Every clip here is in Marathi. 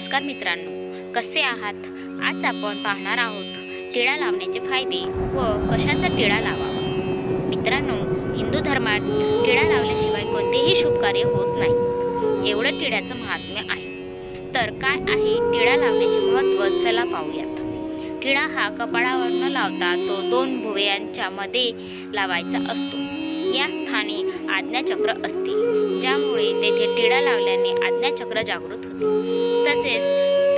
नमस्कार मित्रांनो कसे आहात? आज आपण पाहणार आहोत टिळा लावण्याचे फायदे व कशाचा टिळा लावावा मित्रांनो हिंदू धर्मात टिळा लावल्याशिवाय कोणतेही शुभ कार्य होत नाही. एवढं टिळ्याचं महात्म्य आहे. तर काय आहे टिळा लावण्याचे महत्त्व? चला पाहूयात. टिळा हा कपाळावर न लावता तो दोन भुवयांच्या मध्ये लावायचा असतो. या स्थानी आज्ञाचक्र असते त्यामुळे तेथे टिळा लावल्याने आज्ञाचक्र जागृत होते. तसेच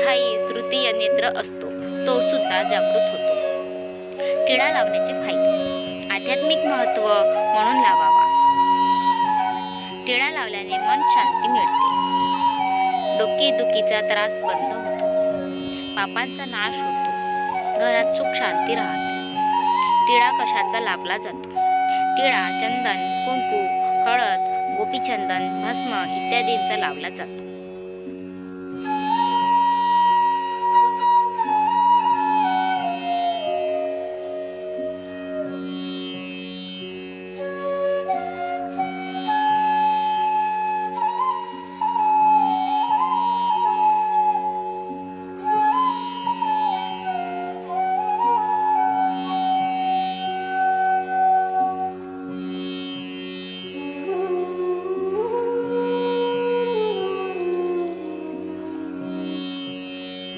स्थायी तृतीय नेत्र असतो तो सुद्धा जागृत होतो. टिळा लावण्याचे फायदे. आध्यात्मिक महत्त्व म्हणून लावावा. टिळा लावल्याने मन शांती मिळते. डोकेदुखीचा त्रास बंद होतो. पापांचा नाश होतो. घरात सुख शांती राहते. टिळा कशाचा लाभला जातो? टिळा चंदन कुंकू हळद गोपीचंदन भस्म इत्यादींचा लावला जातो.